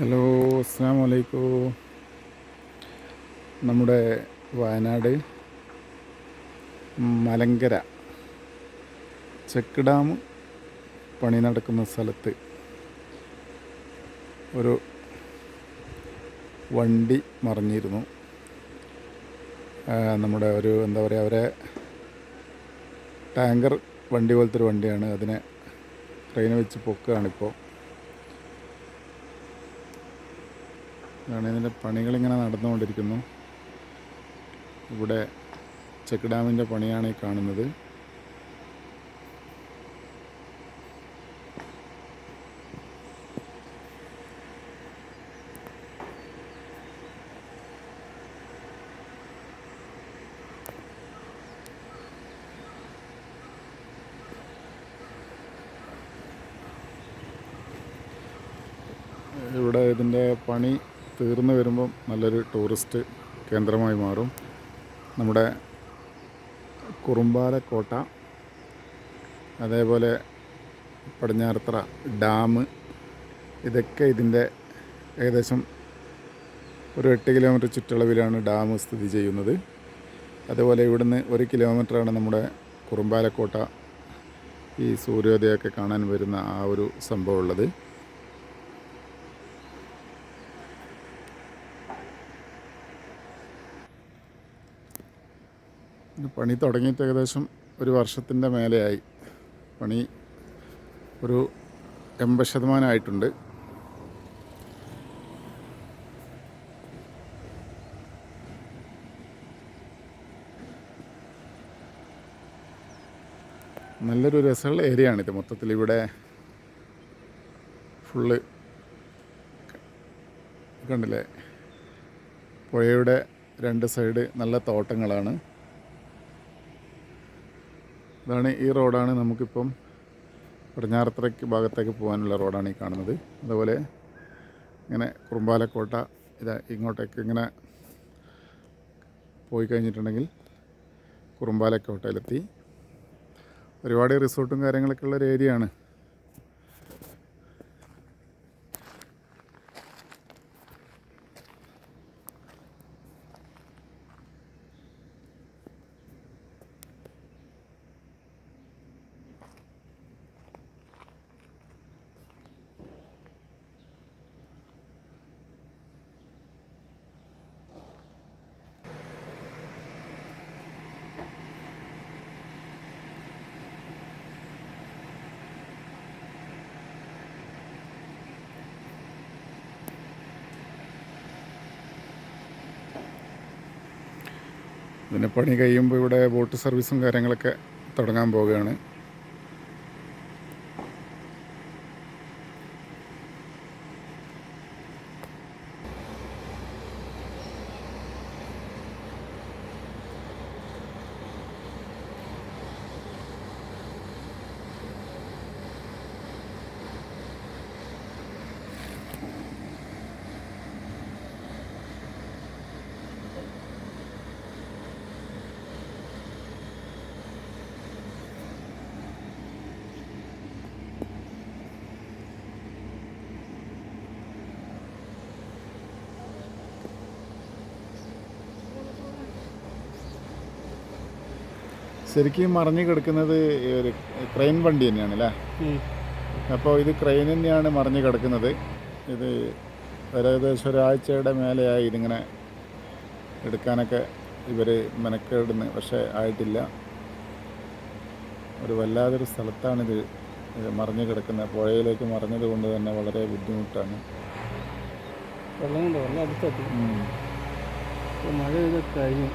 Hello അസ്സാം വലൈക്കും നമ്മുടെ വയനാട് മലങ്കര ചെക്ക് ഡാം പണി നടക്കുന്ന സ്ഥലത്ത് ഒരു വണ്ടി മറിഞ്ഞിരുന്നു. നമ്മുടെ ഒരു എന്താ പറയുക അവരെ ടാങ്കർ വണ്ടി പോലത്തെ ഒരു വണ്ടിയാണ്. അതിനെ ട്രെയിൻ വെച്ച് പൊക്കുകയാണിപ്പോൾ. ഇതാണ് ഇതിന്റെ പണികളിങ്ങനെ നടന്നുകൊണ്ടിരിക്കുന്നു. ഇവിടെ ചെക്ക് ഡാമിന്റെ പണിയാണ് ഈ കാണുന്നത്. ഇവിടെ ഇതിന്റെ പണി തീർന്നു വരുമ്പം നല്ലൊരു ടൂറിസ്റ്റ് കേന്ദ്രമായി മാറും. നമ്മുടെ കുറുമ്പാലക്കോട്ട അതേപോലെ പടിഞ്ഞാറത്തറ ഡാം ഇതൊക്കെ ഇതിന്റെ ഏകദേശം ഒരു എട്ട് കിലോമീറ്റർ ചുറ്റളവിലാണ് ഡാം സ്ഥിതി ചെയ്യുന്നത്. അതുപോലെ ഇവിടുന്ന് ഒരു കിലോമീറ്ററാണ് നമ്മുടെ കുറുമ്പാലക്കോട്ട ഈ സൂര്യോദയമൊക്കെ കാണാൻ വരുന്ന ആ ഒരു സംഭവം പണി തുടങ്ങിയിട്ട് ഏകദേശം ഒരു വർഷത്തിന്റെ മേലെയായി. പണി ഒരു എൺപത് ശതമാനമായിട്ടുണ്ട് നല്ലൊരു രസമുള്ള ഏരിയ ആണിത് മൊത്തത്തിൽ ഇവിടെ ഫുള്ള് കണ്ടില്ലേ? പുഴയുടെ രണ്ട് സൈഡ് നല്ല തോട്ടങ്ങളാണ്. ഇതാണ് ഈ റോഡാണ് നമുക്കിപ്പം പടിഞ്ഞാറത്തറയ്ക്ക് ഭാഗത്തേക്ക് പോകാനുള്ള റോഡാണ് ഈ കാണുന്നത്. അതുപോലെ ഇങ്ങനെ കുറുമ്പാലക്കോട്ട ഇതാ ഇങ്ങോട്ടേക്ക് ഇങ്ങനെ പോയി കഴിഞ്ഞിട്ടുണ്ടെങ്കിൽ കുറുമ്പാലക്കോട്ടയിലെത്തി. ഒരുപാട് റിസോർട്ടും കാര്യങ്ങളൊക്കെ ഉള്ള ഒരു ഏരിയ ഇതിന്റെ പണി കഴിയുമ്പോൾ ഇവിടെ ബോട്ട് സർവീസും കാര്യങ്ങളൊക്കെ തുടങ്ങാൻ പോവുകയാണ്. ശരിക്കും മറിഞ്ഞു കിടക്കുന്നത് ഒരു ക്രെയിൻ വണ്ടി തന്നെയാണ് അല്ലേ? അപ്പോൾ ഇത് ക്രെയിൻ തന്നെയാണ് മറിഞ്ഞു കിടക്കുന്നത്. ഇത് ഏകദേശം ഒരാഴ്ചയുടെ മേലെയായി ഇതിങ്ങനെ എടുക്കാനൊക്കെ ഇവർ മെനക്കെടുന്ന് പക്ഷേ ആയിട്ടില്ല. ഒരു വല്ലാതൊരു സ്ഥലത്താണിത് ഇത് മറിഞ്ഞു കിടക്കുന്നത്. പുഴയിലേക്ക് മറിഞ്ഞത് കൊണ്ട് തന്നെ വളരെ ബുദ്ധിമുട്ടാണ്. വെള്ളം കൊണ്ട് വെള്ളം അടുത്തെത്തി മഴ പെയ്ത് കഴിഞ്ഞു.